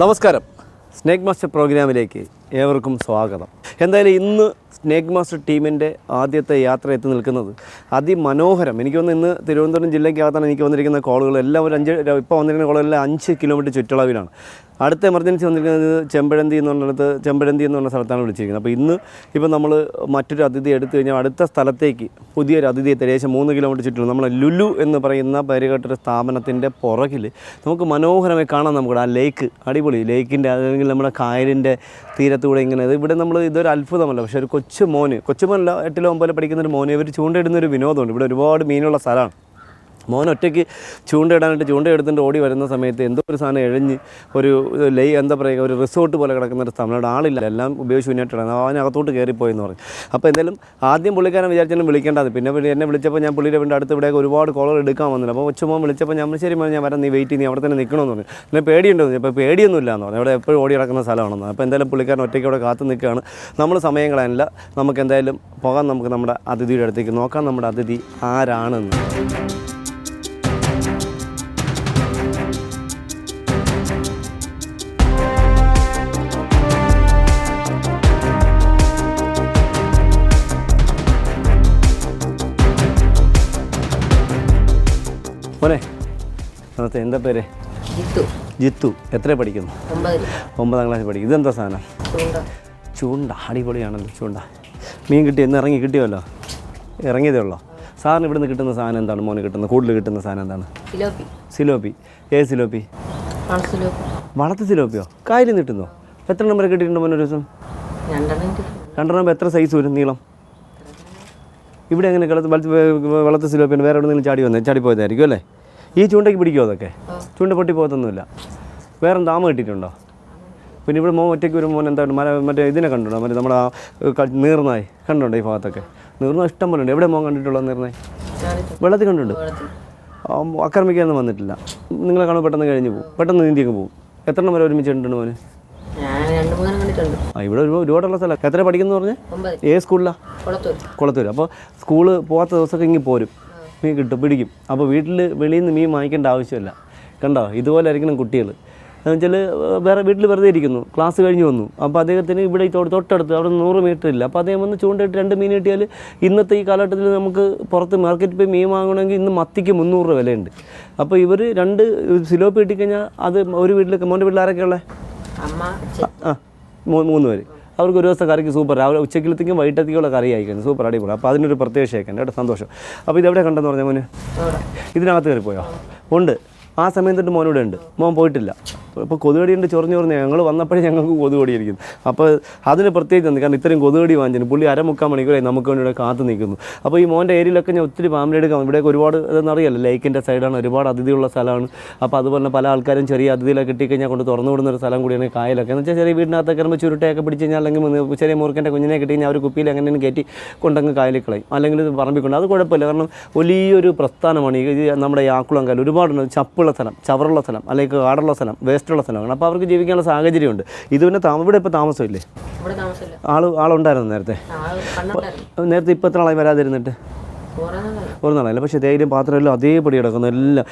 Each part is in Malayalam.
നമസ്കാരം. സ്നേക് മാസ്റ്റർ പ്രോഗ്രാമിലേക്ക് ഏവർക്കും സ്വാഗതം. എന്തായാലും ഇന്ന് സ്നേക്ക് മാസ്റ്റർ ടീമിന്റെ ആദ്യത്തെ യാത്ര എത്തി നിൽക്കുന്നത്. അതിമനോഹരം. എനിക്ക് തോന്നുന്നു ഇന്ന് തിരുവനന്തപുരം ജില്ലയ്ക്കകത്താണ് എനിക്ക് വന്നിരിക്കുന്ന കോളുകൾ. എല്ലാം ഒരു അഞ്ച് ഇപ്പോൾ വന്നിരിക്കുന്ന കോളുകളെല്ലാം അഞ്ച് കിലോമീറ്റർ ചുറ്റളവിലാണ്. അടുത്ത എമർജൻസി വന്നിരിക്കുന്നത് ചെമ്പഴന്തി എന്ന് പറഞ്ഞിടത്ത് ചെമ്പഴന്തി എന്ന് പറഞ്ഞ സ്ഥലത്താണ് വിളിച്ചിരിക്കുന്നത്. അപ്പോൾ ഇന്ന് ഇപ്പോൾ നമ്മൾ മറ്റൊരു അതിഥി എടുത്തു കഴിഞ്ഞാൽ അടുത്ത സ്ഥലത്തേക്ക് പുതിയൊരു അതിഥിയെ ഏകദേശം മൂന്ന് കിലോമീറ്റർ ചുറ്റും നമ്മളെ ലുലു എന്ന് പറയുന്ന പേരുകേട്ടൊരു സ്ഥാപനത്തിന്റെ പുറകിൽ നമുക്ക് മനോഹരമായി കാണാം നമുക്ക് ആ ലേക്ക്. അടിപൊളി. ലേക്കിന്റെ അല്ലെങ്കിൽ നമ്മുടെ കായലിന്റെ തീരത്തൂടെ ഇങ്ങനെ ഇവിടെ നമ്മൾ ഇതൊരു അത്ഭുതമല്ല. പക്ഷേ ഒരു കൊച്ചു മോന് കൊച്ചുമോനല്ല എട്ടിലോ ഒമ്പതിലോ പഠിക്കുന്ന ഒരു മോന് ഇവർ ചൂണ്ടയിടുന്ന ഒരു വിനോദമുണ്ട്. ഇവിടെ ഒരുപാട് മീനുള്ള സ്ഥലമാണ്. മോൻ ഒറ്റയ്ക്ക് ചൂണ്ടയിടാനായിട്ട് ചൂണ്ട എടുത്തിട്ട് ഓടി വരുന്ന സമയത്ത് എന്തോ ഒരു സാധനം എഴഞ്ഞ് ഒരു ലൈ എന്താ പറയുക ഒരു റിസോർട്ട് പോലെ കിടക്കുന്ന ഒരു സ്ഥലം. അവിടെ ആളില്ല. എല്ലാം ഉപയോഗിച്ച് മുന്നേറ്റാണ് അവനകത്തോട്ട് കയറിപ്പോയെന്ന് പറഞ്ഞു. അപ്പോൾ എന്തായാലും ആദ്യം പുള്ളിക്കാരൻ വിചാരിച്ചാലും വിളിക്കേണ്ടത് പിന്നെ എന്നെ വിളിച്ചപ്പോൾ ഞാൻ പുള്ളിയുടെ വീടിന്റെ അടുത്ത് ഇവിടെ ഒരുപാട് കോളർ എടുക്കാൻ വന്നില്ല. അപ്പോൾ കൊച്ചുമോൻ വിളിച്ചപ്പോൾ ഞാൻ ശരി മോൻ ഞാൻ വരാം നീ വെയിറ്റ് നീ അവിടെ തന്നെ നിൽക്കണമെന്ന് പറഞ്ഞു. പിന്നെ പേടിയുണ്ടോ. ഇപ്പോൾ പേടിയൊന്നുമില്ല എന്ന് പറഞ്ഞു. അവിടെ എപ്പോഴും ഓടി കിടക്കുന്ന സ്ഥലമാണെന്ന് അപ്പോൾ എന്തായാലും പുള്ളിക്കാരൻ ഒറ്റയ്ക്ക് അവിടെ കാത്തു നിൽക്കുകയാണ്. നമ്മൾ സമയം കളയാനില്ല. നമുക്ക് എന്തായാലും പോകാൻ നമുക്ക് നമ്മുടെ അതിഥിയുടെ അടുത്തേക്ക് നോക്കാം. നമ്മുടെ അതിഥി ആരാണെന്ന്. മോനെ നമസ്തേ എന്താ പേര്? ജിത്തു. ജിത്തു. എത്ര പഠിക്കുന്നു? ഒമ്പതാം ക്ലാസ്സിൽ പഠിക്കും ഇതെന്താ സാധനം? ചൂണ്ട. അടിപൊളിയാണല്ലോ ചൂണ്ട. മീൻ കിട്ടി എന്ന് ഇറങ്ങി കിട്ടിയല്ലോ? ഇറങ്ങിയതേ ഉള്ളോ? സാറിന് ഇവിടുന്ന് കിട്ടുന്ന സാധനം എന്താണ് മോന് കിട്ടുന്നത്? കൂടുതൽ കിട്ടുന്ന സാധനം എന്താണ്? സിലോപ്പി. ഏ സിലോപ്പി? വളർത്ത് സിലോപ്പിയോ? കായലിൽ നിന്ന് കിട്ടുന്നോ? എത്ര നമ്പർ കിട്ടിയിട്ടുണ്ട് മോനൊരു ദിവസം. രണ്ടെണ്ണം എത്ര സൈസ് വരും നീളം? ഇവിടെ എങ്ങനെ കളത്ത് വളർത്ത് വളർത്ത് സിലോപ്പിന് വേറെ എവിടെ ചാടി വന്നേ? ചാടി പോയതായിരിക്കും അല്ലേ? ഈ ചൂണ്ടയ്ക്ക് പിടിക്കുമോ അതൊക്കെ? ചൂണ്ട പൊട്ടി പോകത്തൊന്നുമില്ല. വേറെ താമ കിട്ടിയിട്ടുണ്ടോ? പിന്നെ ഇവിടെ മോൻ ഒറ്റയ്ക്ക് ഒരു മോൻ എന്താണ് മര മറ്റേ ഇതിനെ കണ്ടുണ്ടോ മറ്റേ നമ്മുടെ ആ നീർന്നായി നീർനായി കണ്ടുണ്ടോ ഈ ഭാഗത്തൊക്കെ? നീർന്ന ഇഷ്ടം പോലെ ഉണ്ട്. എവിടെ മോൻ കണ്ടിട്ടുള്ള നീർനായി? ഞാനിത് വെള്ളത്തിൽ കണ്ടുണ്ട് ആക്രമിക്കാനൊന്നും വന്നിട്ടില്ല. നിങ്ങളെ കാണുമ്പോൾ പെട്ടെന്ന് കഴിഞ്ഞ് പോകും. പെട്ടെന്ന് നീന്തി അങ്ങ് പോകും. എത്ര എണ്ണം വരെ ഒരുമിച്ചിട്ടുണ്ട് മോന്? ഞാൻ ആ ഇവിടെ ഒരു ഒരുപാടുള്ള സ്ഥലം. എത്ര പഠിക്കുന്നു പറഞ്ഞ്? ഏത് സ്കൂളിലാണ് കുളത്തൂർ കുളത്തൂർ അപ്പോൾ സ്കൂൾ പോകാത്ത ദിവസമൊക്കെ ഇങ്ങനെ പോരും. മീൻ കിട്ടും പിടിക്കും. അപ്പോൾ വീട്ടിൽ വെളിയിൽ നിന്ന് മീൻ വാങ്ങിക്കേണ്ട ആവശ്യമില്ല. കണ്ടോ? ഇതുപോലെ ആയിരിക്കണം കുട്ടികൾ എന്നുവെച്ചാൽ വേറെ വീട്ടിൽ വെറുതെ ഇരിക്കുന്നു. ക്ലാസ് കഴിഞ്ഞ് വന്നു. അപ്പോൾ അദ്ദേഹത്തിന് ഇവിടെ ഈ തൊട്ട് തൊട്ടടുത്ത് അവിടെ നൂറ് മീറ്റർ ഇല്ല. അപ്പോൾ അദ്ദേഹം വന്ന് ചൂണ്ടയിട്ട് രണ്ട് മീൻ കിട്ടിയാൽ ഇന്നത്തെ ഈ കാലഘട്ടത്തിൽ നമുക്ക് പുറത്ത് മാർക്കറ്റിൽ പോയി മീൻ വാങ്ങണമെങ്കിൽ ഇന്ന് മത്തിക്ക് മുന്നൂറ് രൂപ വിലയുണ്ട്. അപ്പോൾ ഇവർ രണ്ട് സിലോപ്പ് കിട്ടിക്കഴിഞ്ഞാൽ അത് ഒരു വീട്ടിലേക്ക് മോന്റെ വീട്ടിൽ ആരൊക്കെയുള്ളത് ആ മൂന്ന് പേര്. അവർക്ക് ഒരു ദിവസം കറിക്ക് സൂപ്പർ രാവിലെ ഉച്ചക്കിലത്തേക്കും വൈകിട്ടത്തേക്കുള്ള കറി അയക്കണം സൂപ്പർ അടിപൊളി. അപ്പോൾ അതിനൊരു പ്രത്യേക ശേഖരം കേട്ടോ സന്തോഷം. അപ്പോൾ ഇതെവിടെ കണ്ടെന്ന് പറഞ്ഞാൽ മോന്? ഇതിനകത്ത് കയറി പോയോ ഉണ്ട്. ആ സമയം തൊട്ട് മോനോട് ഉണ്ട്. മോൻ പോയിട്ടില്ല. ഇപ്പോൾ കൊതുകടിയുണ്ട് ചൊറിഞ്ഞ് ചൊറിഞ്ഞ് ഞങ്ങൾ വന്നപ്പോഴേ ഞങ്ങൾക്ക് കൊതുകടിയിരിക്കുന്നു അപ്പോൾ അതിന് പ്രത്യേകിച്ച് എന്ത്? കാരണം ഇത്രയും കൊതുകടി വാങ്ങിച്ചു പുള്ളി അരമുക്കാൽ മണിക്കൂറായി നമുക്ക് വേണ്ടി ഇവിടെ കാത്തു നിൽക്കുന്നു. അപ്പോൾ ഈ മോന്റെ ഏരിയയിലൊക്കെ ഞാൻ ഒത്തിരി ഫാമിലി എടുക്കാം ഇവിടെയൊക്കെ ഒരുപാട് ഇതെന്ന് അറിയാലോ? ലേക്കിന്റെ സൈഡാണ് ഒരുപാട് അതിഥിയുള്ള സ്ഥലമാണ്. അപ്പോൾ അതുപോലെ പല ആൾക്കാരും ചെറിയ അതിഥിയിലൊക്കെ കിട്ടിക്കഴിഞ്ഞാൽ കൊണ്ട് തുറന്നു വിടുന്ന ഒരു സ്ഥലം കൂടിയാണ് കായലൊക്കെ. എന്ന് വെച്ചാൽ ചെറിയ വീടിനകത്തൊക്കെ കയറുമ്പോൾ ചുരുട്ടയൊക്കെ പിടിച്ച് കഴിഞ്ഞാൽ അല്ലെങ്കിൽ ചെറിയ മുറുക്കന്റെ കുഞ്ഞിനെ കിട്ടി കഴിഞ്ഞാൽ അവർ കുപ്പിയിൽ എങ്ങനെയും കയറ്റി കൊണ്ടങ്ങ് കായലിൽ കളയും. അല്ലെങ്കിൽ ഇത് പറമ്പിൽ കൊണ്ട് അത് കുഴപ്പമില്ല. കാരണം വലിയൊരു പ്രസ്ഥാനമാണ് ഈ നമ്മുടെ ഈ ആക്കുളം കായൽ. ഒരുപാടുണ്ട്. ചപ്പുള്ള സ്ഥലം ചവറുള്ള സ്ഥലം അല്ലെങ്കിൽ കാടുള്ള സ്ഥലം വേസ്റ്റുള്ള സ്ഥലമാണ്. അപ്പോൾ അവർക്ക് ജീവിക്കാനുള്ള സാഹചര്യമുണ്ട്. ഇത് പിന്നെ ഇവിടെ ഇപ്പോൾ താമസമില്ലേ? ആൾ ആളുണ്ടായിരുന്നു നേരത്തെ. നേരത്തെ ഇപ്പോൾ എത്ര ആളായി വരാതിരുന്നിട്ട്? ഒരു നാളല്ല പക്ഷേ തേയിലും പാത്രമെല്ലാം അതേപടി കിടക്കുന്നു എല്ലാം.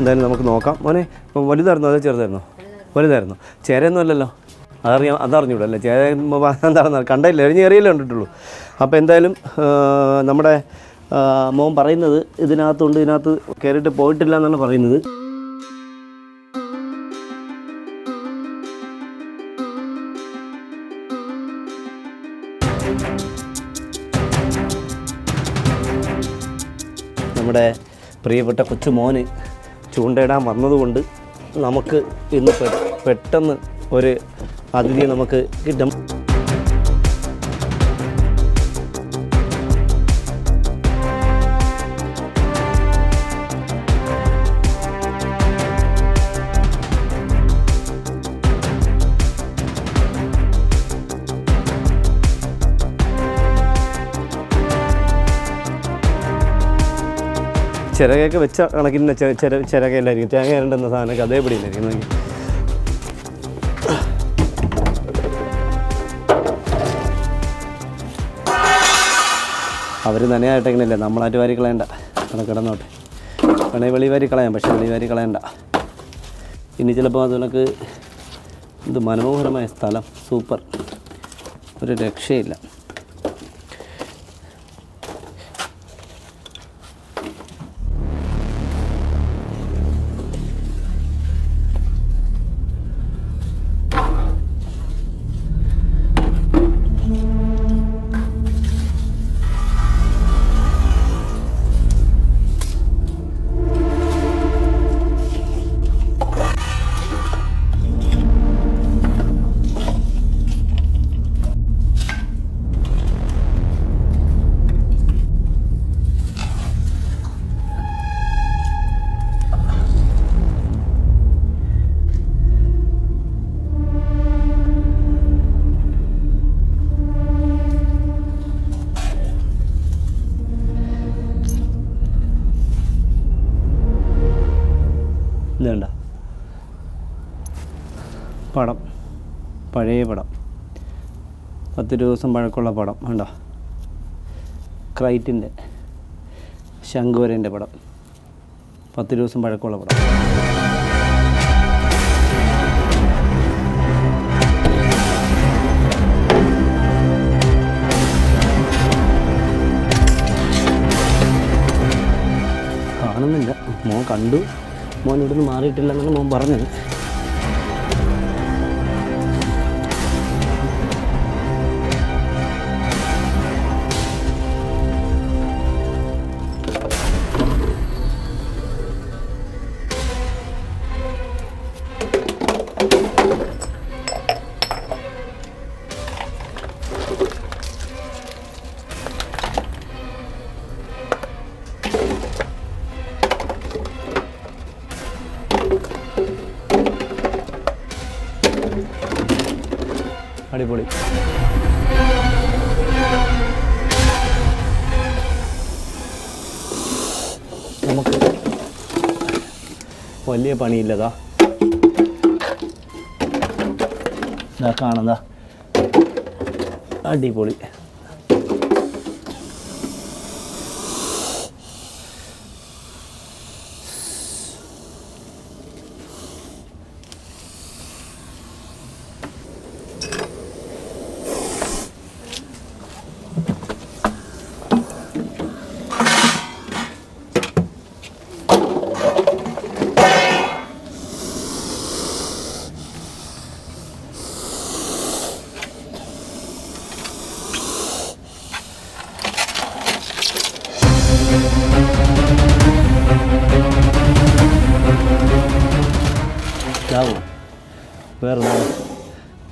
എന്തായാലും നമുക്ക് നോക്കാം. മോനെ ഇപ്പം വലുതായിരുന്നോ അതോ ചെറുതായിരുന്നോ? വലുതായിരുന്നു. ചേരയൊന്നും അല്ലല്ലോ അതറിയാം അതറിഞ്ഞൂടോ അല്ലേ? ചേര എന്താണെന്ന് കണ്ടില്ല? എറിഞ്ഞ് എറിയല്ലേ കണ്ടിട്ടുള്ളൂ. അപ്പോൾ എന്തായാലും നമ്മുടെ മോൻ പറയുന്നത് ഇതിനകത്തുണ്ട് ഇതിനകത്ത് കയറിയിട്ട് പോയിട്ടില്ല എന്നാണ് പറയുന്നത്. നമ്മുടെ പ്രിയപ്പെട്ട കൊച്ചു മോന് ചൂണ്ടയിടാൻ വന്നതുകൊണ്ട് നമുക്ക് ഇന്ന് പെട്ടെന്ന് ഒരു അതിഥിയെ നമുക്ക് കിട്ടും. ചിരകയൊക്കെ വെച്ച കണക്കിന് ചിര ചിരകയിലായിരിക്കും തേങ്ങ ഇരണ്ടെന്ന സാധനമൊക്കെ അതേപടി ഇല്ലായിരിക്കും അവർ നനയായിട്ടെങ്ങനെയല്ലേ നമ്മളായിട്ട് വാരി കളയണ്ട. അവിടെ കിടന്നോട്ടെ. വേണമെങ്കിൽ വെളി വാരി കളയാം പക്ഷേ വെളി വാരി കളയണ്ട. ഇനി ചിലപ്പോൾ അത് നിനക്ക് ഇത് മനോഹരമായ സ്ഥലം. സൂപ്പർ. ഒരു രക്ഷയില്ല. പഴയ പടം. പത്ത് ദിവസം പഴക്കമുള്ള പടം കണ്ടോ? ക്രൈറ്റിന്റെ ശങ്കുവരന്റെ പടം. പത്ത് ദിവസം പഴക്കമുള്ള പടം. കാണുന്നില്ല. മോൻ കണ്ടു. മോൻ ഇവിടുന്ന് മാറിയിട്ടില്ല എന്നാണ് മോൻ പറഞ്ഞത്. വലിയ പണിയില്ലതാ. ഇതാ കാണുന്നതാ. അടിപൊളി.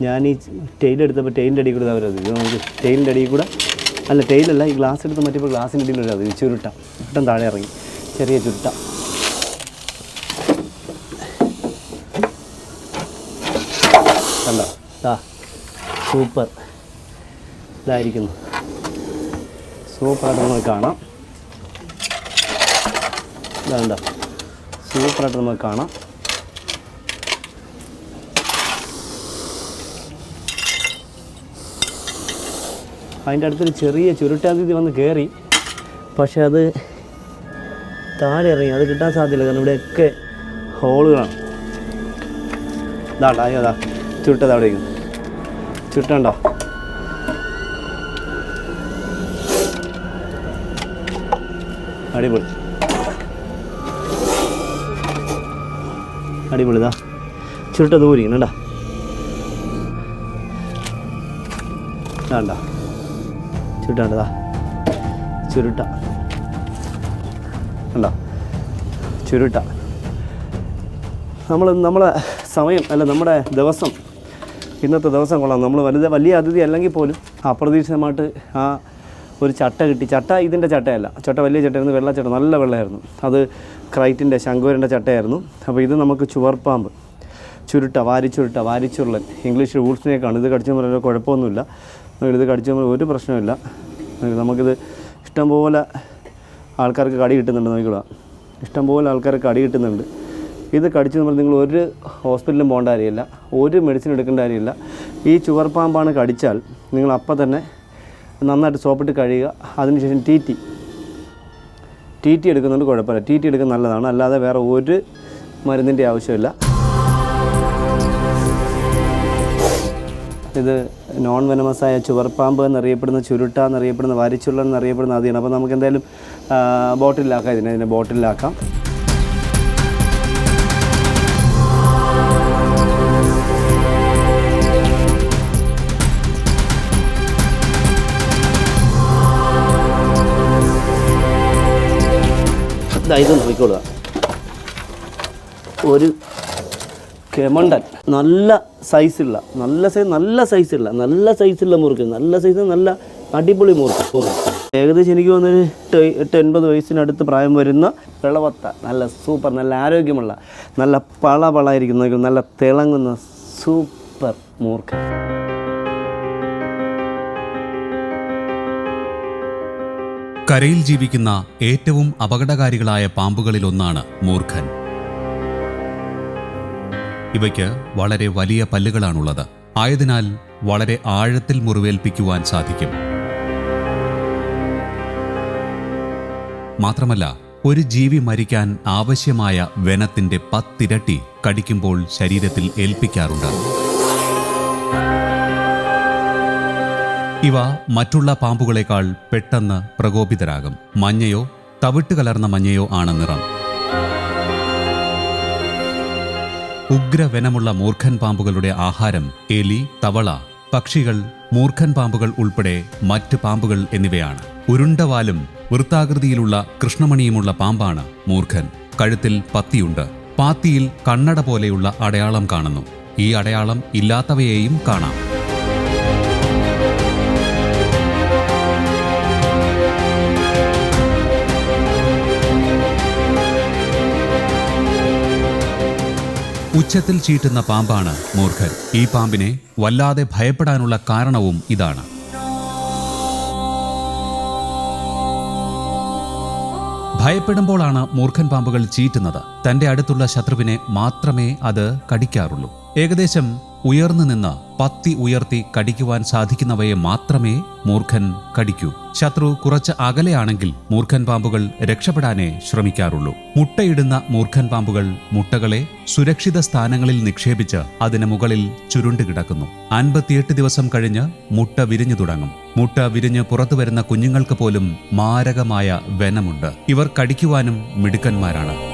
ഞാൻ ഈ ടെയിൽ എടുത്തപ്പോൾ ടെയിലിന്റെ അടിയിൽ കൂടെ അവരത് ഇത് നമുക്ക് ടെയിലിന്റെ അടിയിൽ കൂടെ അല്ല ടെയിലല്ല ഈ ഗ്ലാസ് എടുത്ത് മറ്റപ്പോൾ ഗ്ലാസിന്റെ അടിയിൽ ഒരു അത് ചുരുട്ട. ഇട്ടം താഴെ ഇറങ്ങി. ചെറിയ ചുരുട്ട. കണ്ടോ? ആ സൂപ്പർ ഇതായിരിക്കുന്നു. സൂപ്പറായിട്ട് നമുക്ക് കാണാം. ഇതാണ്ടോ സൂപ്പറായിട്ട് നമുക്ക് കാണാം. അതിന്റെ അടുത്തൊരു ചെറിയ ചുരുട്ടാതിഥി വന്ന് കയറി. പക്ഷെ അത് താഴെ ഇറങ്ങി. അത് കിട്ടാൻ സാധ്യതയില്ല. കാരണം ഇവിടെയൊക്കെ ഹോളുകളാണ്. ഇതാണ്ടാ അയ്യോ അതാ. ചുരുട്ടത് അവിടെ ചുരുട്ടണ്ടോ? അടിപൊളി. അടിപൊളിതാ ചുരുട്ടത് ഊരിക്കണ്ടാ വേണ്ട ചുരുട്ടാണ്ടതാ. ചുരുട്ട. കണ്ടോ? ചുരുട്ട. നമ്മൾ നമ്മളെ സമയം അല്ല നമ്മുടെ ദിവസം ഇന്നത്തെ ദിവസം കൊള്ളാം. നമ്മൾ വലുത് വലിയ അതിഥി അല്ലെങ്കിൽ പോലും അപ്രതീക്ഷിതമായിട്ട് ആ ഒരു ചട്ട കിട്ടി. ചട്ട ഇതിന്റെ ചട്ടയല്ല. ചട്ട വലിയ ചട്ടയായിരുന്നു. വെള്ളച്ചട്ട നല്ല വെള്ളമായിരുന്നു അത് ക്രൈറ്റിന്റെ ശങ്കുവരന്റെ ചട്ടയായിരുന്നു. അപ്പോൾ ഇത് നമുക്ക് ചുവർപ്പാമ്പ് ചുരുട്ട വാരിച്ചുരുട്ട വാരിച്ചുരുളൻ. ഇംഗ്ലീഷ് റൂൾസിനേക്കാണ് ഇത് കടിച്ചെന്ന് പറഞ്ഞാൽ കുഴപ്പമൊന്നുമില്ല. ഇത് കടിച്ചു ഒരു പ്രശ്നമില്ല നമുക്കിത് ഇഷ്ടംപോലെ ആൾക്കാർക്ക് കടി കിട്ടുന്നുണ്ട് നോക്കിക്കൂടാ ഇഷ്ടംപോലെ ആൾക്കാർക്ക് കടി കിട്ടുന്നുണ്ട്. ഇത് കടിച്ച് നമ്മൾ നിങ്ങൾ ഒരു ഹോസ്പിറ്റലിലും പോകേണ്ട കാര്യമില്ല. ഒരു മെഡിസിൻ എടുക്കേണ്ട കാര്യമില്ല. ഈ ചുവർപ്പാമ്പാണ് കടിച്ചാൽ നിങ്ങൾ അപ്പം തന്നെ നന്നായിട്ട് സോപ്പിട്ട് കഴുകുക. അതിനുശേഷം ടി ടി. ടി ടി എടുക്കുന്നുണ്ട് കുഴപ്പമില്ല. ടി ടി എടുക്കുന്നത് നല്ലതാണ്. അല്ലാതെ വേറെ ഒരു മരുന്നിന്റെ ആവശ്യമില്ല. ഇത് നോൺ വെനമസായ ചുവർപ്പാമ്പ് എന്നറിയപ്പെടുന്ന ചുരുട്ട എന്നറിയപ്പെടുന്ന വാരിച്ചുള്ള എന്നറിയപ്പെടുന്ന അതിയാണ് അപ്പോൾ നമുക്ക് എന്തായാലും ബോട്ടിലാക്കാം ഇതിനെ. ഇതിനെ ബോട്ടിലാക്കാം ദാ ഇത് നോക്കിക്കൊള്ളുക ഒരു കെമണ്ടൻ. നല്ല സൈസുള്ള നല്ല സൈസ് നല്ല സൈസുള്ള നല്ല സൈസുള്ള മുറുക്ക് നല്ല സൈസ് നല്ല അടിപൊളി മുറുക്ക് ഏകദേശം എനിക്ക് തോന്നുന്നൊരു എട്ട് എൺപത് വയസ്സിനടുത്ത് പ്രായം വരുന്ന വിളവത്ത നല്ല സൂപ്പർ നല്ല ആരോഗ്യമുള്ള നല്ല പള പളായിരിക്കുന്ന നല്ല തിളങ്ങുന്ന സൂപ്പർ മൂർക്ക കരയിൽ ജീവിക്കുന്ന ഏറ്റവും അപകടകാരികളായ പാമ്പുകളിലൊന്നാണ് മൂർഖൻ. ഇവയ്ക്ക് വളരെ വലിയ പല്ലുകളാണുള്ളത്. ആയതിനാൽ വളരെ ആഴത്തിൽ മുറിവേൽപ്പിക്കുവാൻ സാധിക്കും. മാത്രമല്ല ഒരു ജീവി മരിക്കാൻ ആവശ്യമായ വനത്തിന്റെ പത്തിരട്ടി കടിക്കുമ്പോൾ ശരീരത്തിൽ ഏൽപ്പിക്കാറുണ്ട്. ഇവ മറ്റുള്ള പാമ്പുകളേക്കാൾ പെട്ടെന്ന് പ്രകോപിതരാകും. മഞ്ഞയോ തവിട്ട് കലർന്ന മഞ്ഞയോ ആണ് നിറം ഉഗ്രവനമുള്ള മൂർഖൻ പാമ്പുകളുടെ ആഹാരം എലി തവള പക്ഷികൾ മൂർഖൻ പാമ്പുകൾ ഉൾപ്പെടെ മറ്റ് പാമ്പുകൾ എന്നിവയാണ്. ഉരുണ്ടവാലും വൃത്താകൃതിയിലുള്ള കൃഷ്ണമണിയുമുള്ള പാമ്പാണ് മൂർഖൻ. കഴുത്തിൽ പത്തിയുണ്ട്. പാത്തിയിൽ കണ്ണട പോലെയുള്ള അടയാളം കാണുന്നു. ഈ അടയാളം ഇല്ലാത്തവയെയും കാണാം. ഉച്ചത്തിൽ ചീറ്റുന്ന പാമ്പാണ് മൂർഖൻ. ഈ പാമ്പിനെ വല്ലാതെ ഭയപ്പെടാനുള്ള കാരണവും ഇതാണ്. ഭയപ്പെടുമ്പോഴാണ് മൂർഖൻ പാമ്പുകൾ ചീറ്റുന്നത്. തന്റെ അടുത്തുള്ള ശത്രുവിനെ മാത്രമേ അത് കടിക്കാറുള്ളൂ. ഏകദേശം ഉയർന്നു നിന്ന് പത്തി ഉയർത്തി കടിക്കുവാൻ സാധിക്കുന്നവയെ മാത്രമേ മൂർഖൻ കടിക്കൂ. ശത്രു കുറച്ച് അകലെയാണെങ്കിൽ മൂർഖൻ പാമ്പുകൾ രക്ഷപ്പെടാനേ ശ്രമിക്കാറുള്ളൂ. മുട്ടയിടുന്ന മൂർഖൻ പാമ്പുകൾ മുട്ടകളെ സുരക്ഷിത സ്ഥാനങ്ങളിൽ നിക്ഷേപിച്ച് അതിന് മുകളിൽ ചുരുണ്ട് കിടക്കുന്നു. അൻപത്തിയെട്ട് ദിവസം കഴിഞ്ഞ് മുട്ട വിരിഞ്ഞു തുടങ്ങും. മുട്ട വിരിഞ്ഞ് പുറത്തു വരുന്ന കുഞ്ഞുങ്ങൾക്ക് പോലും മാരകമായ വനമുണ്ട്. ഇവർ കടിക്കുവാനും മിടുക്കന്മാരാണ്.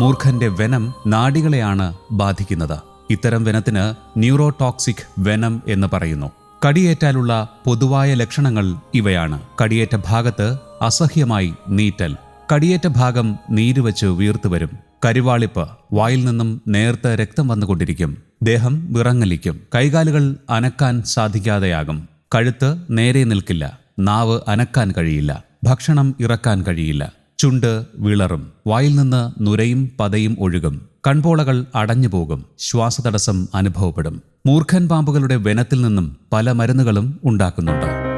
മൂർഖന്റെ വെനം നാടികളെയാണ് ബാധിക്കുന്നത്. ഇത്തരം വെനത്തിന് ന്യൂറോടോക്സിക് വെനം എന്ന് പറയുന്നു. കടിയേറ്റാലുള്ള പൊതുവായ ലക്ഷണങ്ങൾ ഇവയാണ്. കടിയേറ്റ ഭാഗത്ത് അസഹ്യമായി നീറ്റൽ. കടിയേറ്റ ഭാഗം നീരുവച്ച് വീർത്തുവരും കരിവാളിപ്പ് വായിൽ നിന്നും നേർത്ത് രക്തം വന്നുകൊണ്ടിരിക്കും. ദേഹം വിറങ്ങലിക്കും. കൈകാലുകൾ അനക്കാൻ സാധിക്കാതെയാകും. കഴുത്ത് നേരെ നിൽക്കില്ല. നാവ് അനക്കാൻ കഴിയില്ല. ഭക്ഷണം ഇറക്കാൻ കഴിയില്ല. ചുണ്ട് വിളറും. വായിൽ നിന്ന് നുരയും പതയും ഒഴുകും. കൺപോളകൾ അടഞ്ഞുപോകും ശ്വാസതടസ്സം അനുഭവപ്പെടും. മൂർഖൻ പാമ്പുകളുടെ വനത്തിൽ നിന്നും പല മരുന്നുകളും ഉണ്ടാക്കുന്നുണ്ട്.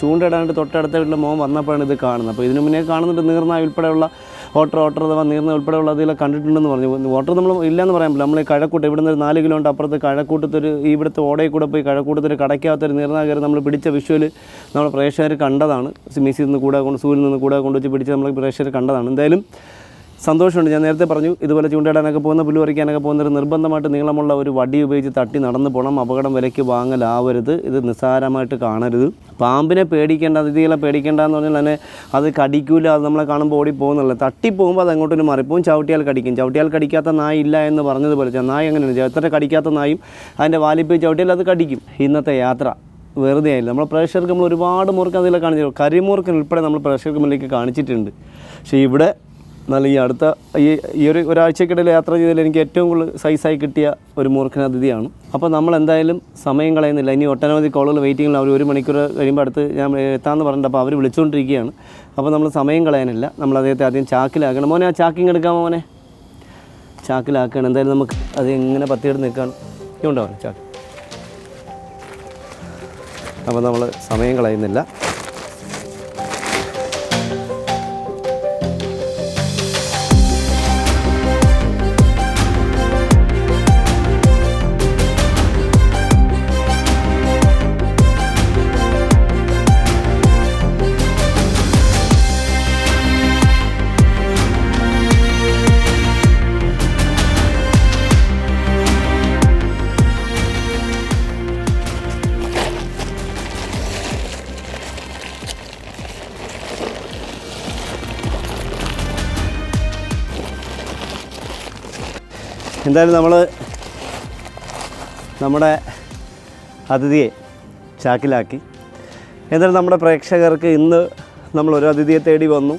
ചൂണ്ടയിടാണ്ട് തൊട്ടടുത്ത വീട്ടിലെ മോൻ വന്നപ്പോഴാണ് ഇത് കാണുന്നത്. അപ്പോൾ ഇതിനു മുന്നേ കാണുന്നുണ്ട് നീർന്ന ഉൾപ്പെടെയുള്ള ഓട്ടർ ഓട്ടർ അഥവാ നീർന്ന ഉൾപ്പെടെയുള്ള അതിലൊക്കെ കണ്ടിട്ടുണ്ടെന്ന് പറഞ്ഞു. ഓട്ടർ നമ്മൾ ഇല്ലയെന്ന് പറയാൻ പറ്റില്ല. നമ്മൾ കഴക്കൂട്ട് ഇവിടുന്ന് ഒരു നാല് കിലോമീറ്റർ അപ്പുറത്ത് കഴക്കൂട്ടത്തൊരു ഇവിടുത്തെ ഓടയിൽ കൂടെ പോയി കഴക്കൂട്ടത്തൊരു കടയ്ക്കകത്തൊരു നീർന്ന കയറി നമ്മൾ പിടിച്ച വിഷ്വൽ നമ്മൾ പ്രേക്ഷകർ കണ്ടതാണ്. മിസ്സിൽ നിന്ന് കൂടെ കൊണ്ട് സൂര്യൻ നിന്ന് കൂടെ കൊണ്ടുവച്ച് പിടിച്ച് നമ്മൾ പ്രേക്ഷകർ കണ്ടതാണ്. എന്തായാലും സന്തോഷമുണ്ട്. ഞാൻ നേരത്തെ പറഞ്ഞു ഇതുപോലെ ചൂണ്ടയിടാനൊക്കെ പോകുന്ന പുല്ല് പറിക്കാനൊക്കെ ഒരു നിർബന്ധമായിട്ട് നീളമുള്ള ഒരു വടി ഉപയോഗിച്ച് തട്ടി നടന്നു പോകണം അപകടം വിലയ്ക്ക് വാങ്ങലാവരുത്. ഇത് നിസ്സാരമായിട്ട് കാണരുത്. പാമ്പിനെ പേടിക്കേണ്ട അതിഥികളെ പേടിക്കേണ്ട എന്ന് പറഞ്ഞാൽ തന്നെ അത് കടിക്കൂല അത് നമ്മളെ കാണുമ്പോൾ ഓടി പോകുന്നില്ല തട്ടി പോകുമ്പോൾ അത് അങ്ങോട്ടൊരു മാറിപ്പോവും ചവിട്ടിയാൽ കടിക്കും. ചവിട്ടിയാൽ കടിക്കാത്ത നായ ഇല്ല എന്ന് പറഞ്ഞതുപോലെ നായ എങ്ങനെയാണ്? എത്ര കടിക്കാത്ത നായും അതിന്റെ വാലിപ്പോയി ചവിട്ടിയാൽ അത് കടിക്കും. ഇന്നത്തെ യാത്ര വെറുതെ ആയില്ല. നമ്മൾ പ്രേക്ഷകർക്ക് നമ്മൾ ഒരുപാട് മുറുക്കം അതിൽ കാണിച്ചു കരിമുറുക്കൻ ഉൾപ്പെടെ നമ്മൾ പ്രേക്ഷകർക്ക് മുന്നിലേക്ക് കാണിച്ചിട്ടുണ്ട്. പക്ഷേ ഇവിടെ നല്ല ഈ അടുത്ത ഈ ഈ ഒരു ഒരാഴ്ചക്കിടയിൽ യാത്ര ചെയ്തതിൽ എനിക്ക് ഏറ്റവും കൂടുതൽ സൈസായി കിട്ടിയ ഒരു മൂർഖന അതിഥിയാണ്. അപ്പോൾ നമ്മൾ എന്തായാലും സമയം കളയുന്നില്ല. ഇനി ഒട്ടനവധി കോളുകൾ വെയിറ്റിംഗിൽ അവർ ഒരു മണിക്കൂർ കഴിയുമ്പോൾ അടുത്ത് ഞാൻ എത്താമെന്ന് പറഞ്ഞിട്ട് അപ്പോൾ അവർ വിളിച്ചുകൊണ്ടിരിക്കുകയാണ്. അപ്പോൾ നമ്മൾ സമയം കളയാനില്ല. നമ്മൾ അദ്ദേഹത്തെ ആദ്യം ചാക്കിലാക്കണം. മോനെ ആ ചാക്കിങ് എടുക്കാമോ മോനെ? ചാക്കിലാക്കണം എന്തായാലും നമുക്ക് അത് എങ്ങനെ പത്തിയെടുത്ത് നിൽക്കണം ഉണ്ടാവും ചാക്ക്. അപ്പോൾ നമ്മൾ സമയം കളയുന്നില്ല. എന്തായാലും നമ്മൾ നമ്മുടെ അതിഥിയെ ചാക്കിലാക്കി. എന്നാലും നമ്മുടെ പ്രേക്ഷകർക്ക് ഇന്ന് നമ്മൾ ഒരു അതിഥിയെ തേടി വന്നു.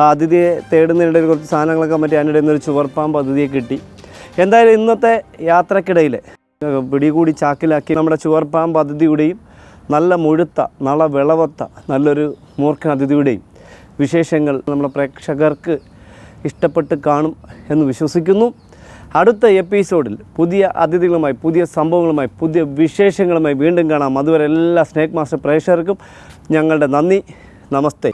ആ അതിഥിയെ തേടുന്നതിനിടയിൽ കുറച്ച് സാധനങ്ങളൊക്കെ മറ്റേ അതിനിടയിൽ നിന്നൊരു ചുവർപ്പാമ്പ് അതിഥിയെ കിട്ടി. എന്തായാലും ഇന്നത്തെ യാത്രക്കിടയിൽ പിടികൂടി ചാക്കിലാക്കി നമ്മുടെ ചുവർപ്പാമ്പ് അതിഥിയുടെയും നല്ല മുഴുത്ത നല്ല വിളവത്ത നല്ലൊരു മൂർഖൻ അതിഥിയുടെയും വിശേഷങ്ങൾ നമ്മുടെ പ്രേക്ഷകർക്ക് ഇഷ്ടപ്പെട്ട് കാണും എന്ന് വിശ്വസിക്കുന്നു. അടുത്ത എപ്പിസോഡിൽ പുതിയ അതിഥികളുമായി പുതിയ സംഭവങ്ങളുമായി പുതിയ വിശേഷങ്ങളുമായി വീണ്ടും കാണാം. അതുവരെ എല്ലാ സ്നേക് മാസ്റ്റർ പ്രേക്ഷകർക്കും ഞങ്ങളുടെ നന്ദി. നമസ്തേ.